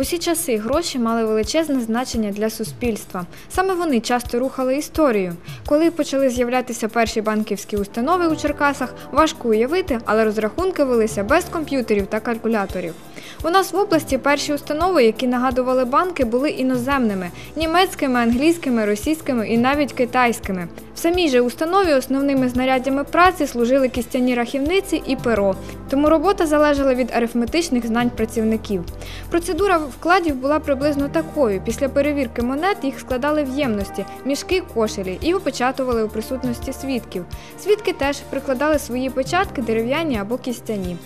усі часи гроші мали величезне значення для суспільства. Саме вони часто рухали історію. Коли почали з'являтися перші банківські установи у Черкасах, важко уявити, але розрахунки велися без комп'ютерів та калькуляторів. У нас в області перші установи, які нагадували банки, були іноземними німецькими, англійськими, російськими і навіть китайськими. В самій же установі основними знаряддями праці служили кістяні рахівниці і перо, тому робота залежала від арифметичних знань працівників. Процедура вкладів була приблизно такою. Після перевірки монет їх складали в ємності, мішки кошелі і опечатували у присутності свідків. Свідки теж прикладали свої печатки дерев'яні або кістяні.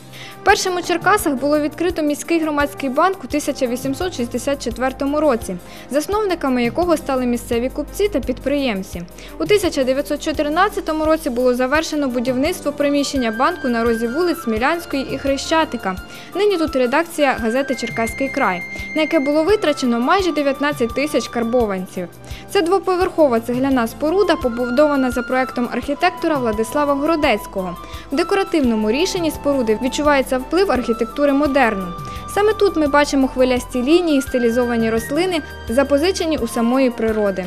Першим у Черкасах було відкрито міський громадський банк у 1864 році, засновниками якого стали місцеві купці та підприємці. У 1914 році було завершено будівництво приміщення банку на розі вулиць Смілянської і Хрещатика. Нині тут редакція газети Черкаський край, на яке було витрачено майже 19 тисяч карбованців. Це двоповерхова цегляна споруда, побудована за проектом архітектора Владислава Городецького. В декоративному рішенні споруди відчувається вплив архітектури модерну. Саме тут ми бачимо хвилясті лінії, стилізовані рослини, запозичені у самої природи.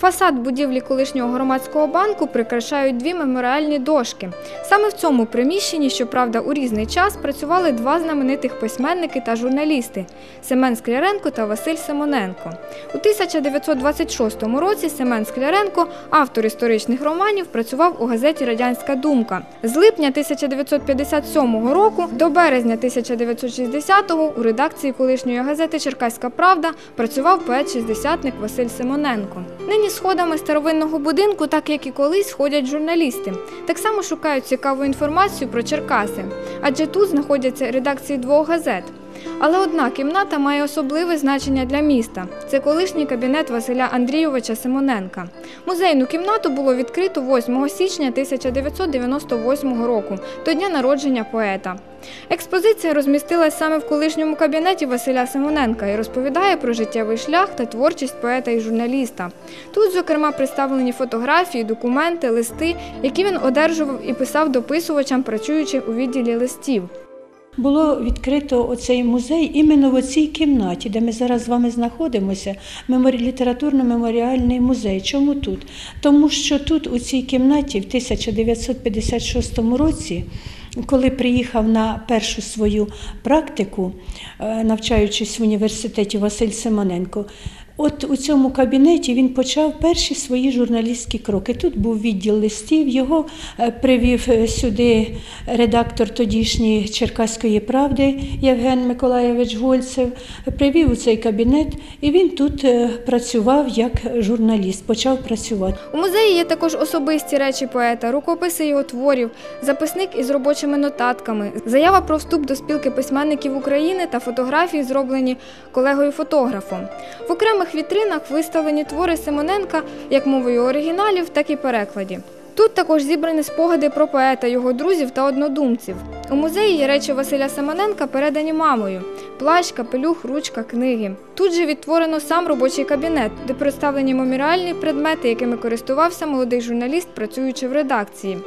Фасад будівлі колишнього громадського банку прикрашають дві меморіальні дошки. Саме в цьому приміщенні, щоправда, у різний час працювали два знаменитих письменники та журналісти Семен Скляренко та Василь Симоненко. У 1926 році Семен Скляренко, автор історичних романів, працював у газеті Радянська думка. З липня 1957 року до березня 1960-го у редакції колишньої газети Черкаська Правда працював поет-шістдесятник Василь Симоненко. Нині сходами старовинного будинку, так як і колись, ходять журналісти. Так само шукають цікаву інформацію про Черкаси, адже тут знаходяться редакції двох газет. Але одна кімната має особливе значення для міста. Це колишній кабінет Василя Андрійовича Симоненка. Музейну кімнату було відкрито 8 січня 1998 року, до дня народження поета. Експозиція розмістилась саме в колишньому кабінеті Василя Симоненка і розповідає про життєвий шлях та творчість поета і журналіста. Тут, зокрема, представлені фотографії, документи, листи, які він одержував і писав дописувачам, працюючи у відділі листів. Було відкрито оцей музей іменно в цій кімнаті, де ми зараз з вами знаходимося, меморі... літературно-меморіальний музей. Чому тут? Тому що тут, у цій кімнаті, в 1956 році, коли приїхав на першу свою практику, е, навчаючись в університеті Василь Симоненко, От у цьому кабінеті він почав перші свої журналістські кроки. Тут був відділ листів, його е, привів е, сюди редактор тодішньої Черкаської правди Євген Миколаєвич Гольцев, привів у цей кабінет, і він тут е, працював як журналіст, почав працювати. У музеї є також особисті речі поета, рукописи його творів, записник із робочими нотатками, заява про вступ до спілки письменників України та фотографії, зроблені колегою-фотографом. В окремих вітринах виставлені твори Симоненка як мовою оригіналів, так і перекладі. Тут також зібрані спогади про поета, його друзів та однодумців. У музеї є речі Василя Семененка, передані мамою: плащ, капелюх, ручка, книги. Тут же відтворено сам робочий кабінет, де представлені меморіальні предмети, якими користувався молодий журналіст, працюючи в редакції.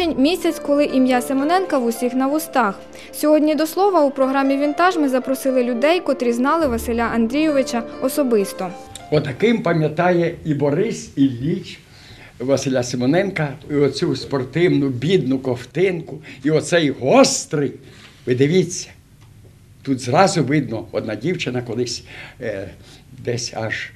Січень місяць, коли ім'я Симоненка в усіх на вустах. Сьогодні до слова у програмі Вінтаж ми запросили людей, котрі знали Василя Андрійовича особисто. Отаким пам'ятає і Борис Ілліч Василя Симоненка, і оцю спортивну бідну ковтинку, і оцей гострий. Ви дивіться, тут зразу видно, одна дівчина колись е, десь аж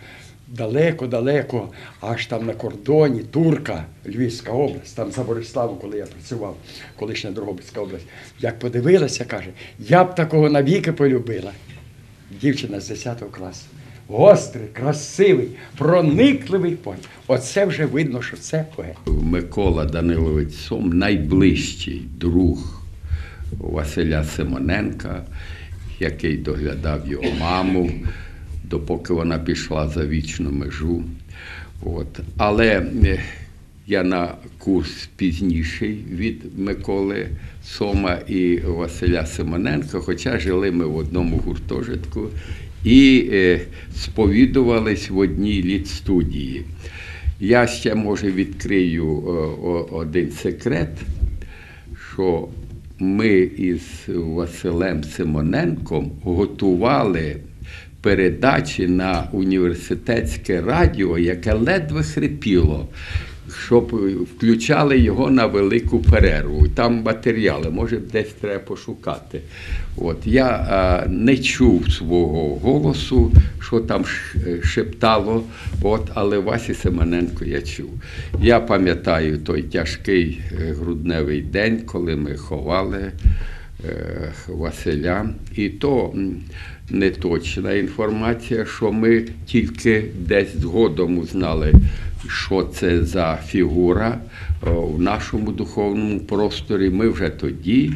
далеко-далеко, аж там на кордоні, Турка, Львівська область, там за Бориславом, коли я працював, колишня Дрогобицька область, як подивилася, каже, я б такого навіки полюбила. Дівчина з 10 класу. Гострий, красивий, проникливий поет. Оце вже видно, що це поет. Микола Данилович Сом найближчий друг Василя Симоненка, який доглядав його маму, допоки вона пішла за вічну межу. От. Але е, я на курс пізніший від Миколи Сома і Василя Симоненка, хоча жили ми в одному гуртожитку і е, сповідувались в одній літстудії. Я ще може відкрию е, один секрет, що ми із Василем Симоненком готували передачі на університетське радіо, яке ледве хрипіло, щоб включали його на велику перерву. Там матеріали, може десь треба пошукати. От я е, не чув свого голосу, що там шептало, от, але Васі Семененко я чув. Я пам'ятаю той тяжкий е, грудневий день, коли ми ховали Василя. І то неточна інформація, що ми тільки десь згодом узнали, що це за фігура е, в нашому духовному просторі. Ми вже тоді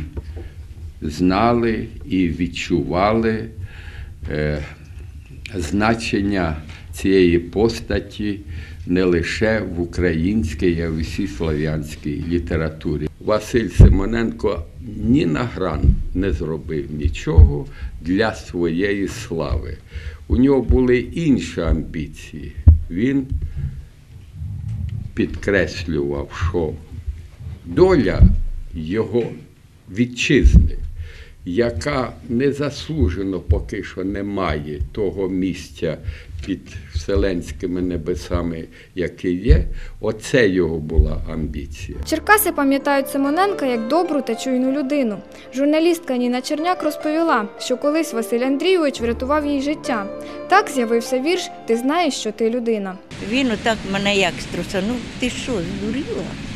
знали і відчували е, значення цієї постаті не лише в українській, а й в усій слав'янській літературі. Василь Симоненко ні на гран не зробив нічого для своєї слави. У нього були інші амбіції. Він підкреслював, що доля його вітчизни, яка незаслужено поки що не має того місця під вселенськими небесами, яке є, оце його була амбіція. Черкаси пам'ятають Симоненка як добру та чуйну людину. Журналістка Ніна Черняк розповіла, що колись Василь Андрійович врятував їй життя. Так з'явився вірш Ти знаєш, що ти людина. Він отак мене як струсанув. Ти що, здуріла?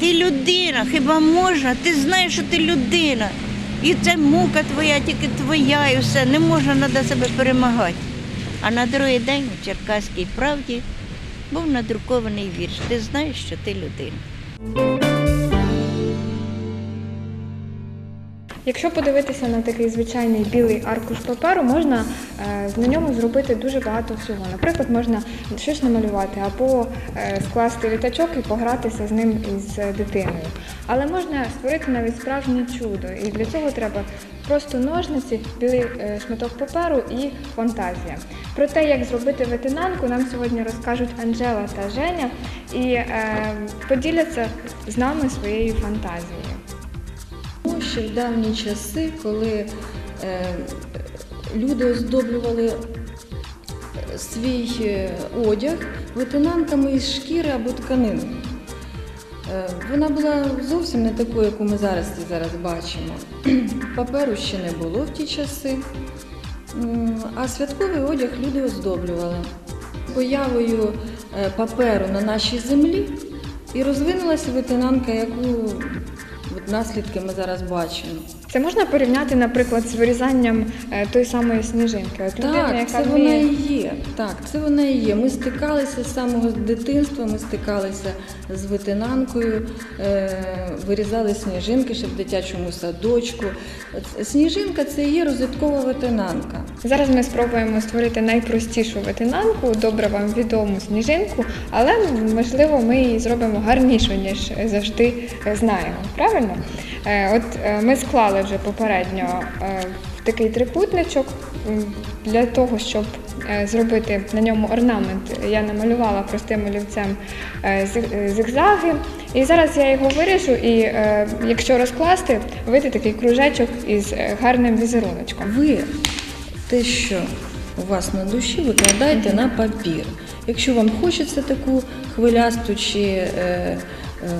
Ти людина, хіба можна? Ти знаєш, що ти людина. І це мука твоя, тільки твоя, і все. Не можна треба себе перемагати. А на другий день у Черкаській правді був надрукований вірш. Ти знаєш, що ти людина. Якщо подивитися на такий звичайний білий аркуш паперу, можна е, на ньому зробити дуже багато всього. Наприклад, можна щось намалювати або е, скласти літачок і погратися з ним із дитиною. Але можна створити навіть справжнє чудо, і для цього треба просто ножниці, білий е, шматок паперу і фантазія. Про те, як зробити ветенанку, нам сьогодні розкажуть Анжела та Женя і поділяться з нами своєю фантазією. Ще в давні часи, коли е, люди оздоблювали е, свій е, одяг ветенанками із шкіри або тканини. Вона була зовсім не такою, яку ми зараз зараз бачимо. Паперу ще не було в ті часи, а святковий одяг люди оздоблювали. Появою паперу на нашій землі і розвинулася ветенанка, яку от наслідки ми зараз бачимо. Це можна порівняти, наприклад, з вирізанням е, тої самої сніжинки. От людина, Так, яка це вона і є. Так, це вона і є. Ми стикалися з самого дитинства, ми стикалися з ветенанкою, е, вирізали сніжинки ще в дитячому садочку. Сніжинка це і є розвиткова ветенанка. Зараз ми спробуємо створити найпростішу ветенанку, добре вам відому сніжинку, але можливо ми її зробимо гарнішу, ніж завжди знаємо. Правильно? Е, От е, ми склали вже попередньо е, в такий трикутничок. Для того, щоб е, зробити на ньому орнамент, я намалювала простим олівцем зигзаги. І зараз я його виріжу, і е, якщо розкласти, вийде такий кружечок із гарним візеруночком. Ви те, що у вас на душі, викладайте на папір. Якщо вам хочеться таку хвилясту чи е,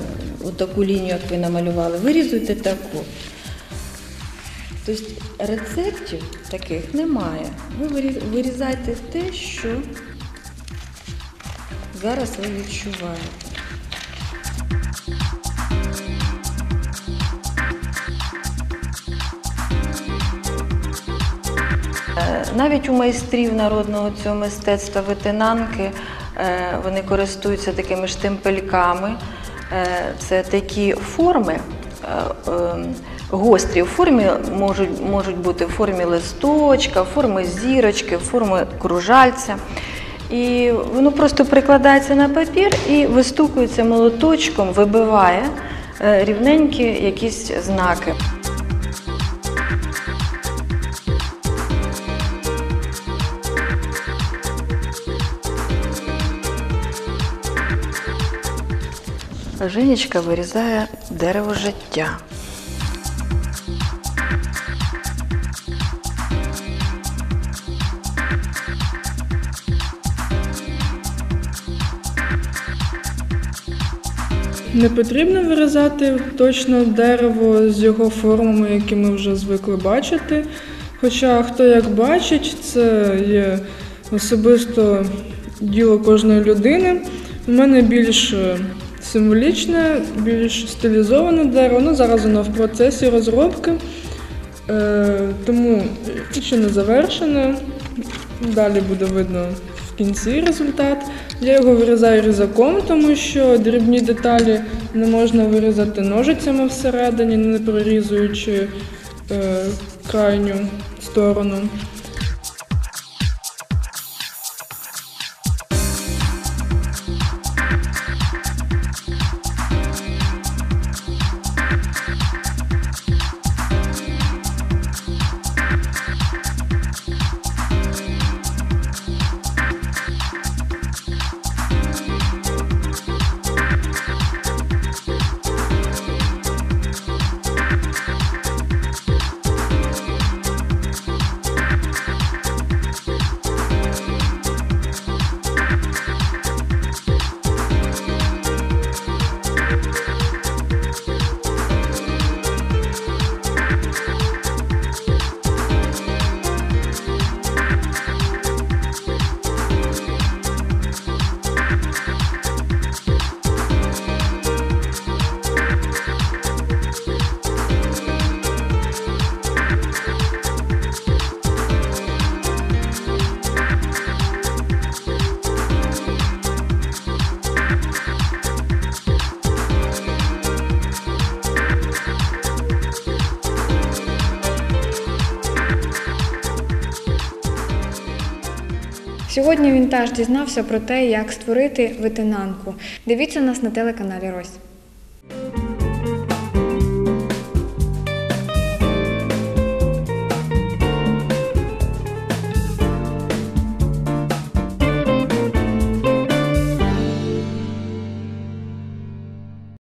е, таку лінію, як ви намалювали, вирізуйте таку. Тобто рецептів таких немає. Ви виріз- вирізайте те, що зараз ви відчуваєте. Навіть у майстрів народного цього мистецтва ветенанки е, вони користуються такими штемпельками. Е, Це такі форми. е, е, Гострі в формі можуть, можуть бути в формі листочка, форми зірочки, форми кружальця. І воно просто прикладається на папір і вистукується молоточком, вибиває е, рівненькі якісь знаки. Женечка вирізає дерево життя. Не потрібно вирізати точно дерево з його формами, які ми вже звикли бачити. Хоча хто як бачить, це є особисто діло кожної людини. У мене більш е, символічне, більш стилізоване дерево. Ну, зараз воно в процесі розробки, е, тому ще не завершене. Далі буде видно в кінці результат. Я його вирізаю різаком, тому що дрібні деталі не можна вирізати ножицями всередині, не прорізуючи е, крайню сторону. Сьогодні він теж дізнався про те, як створити витинанку. Дивіться нас на телеканалі Рось.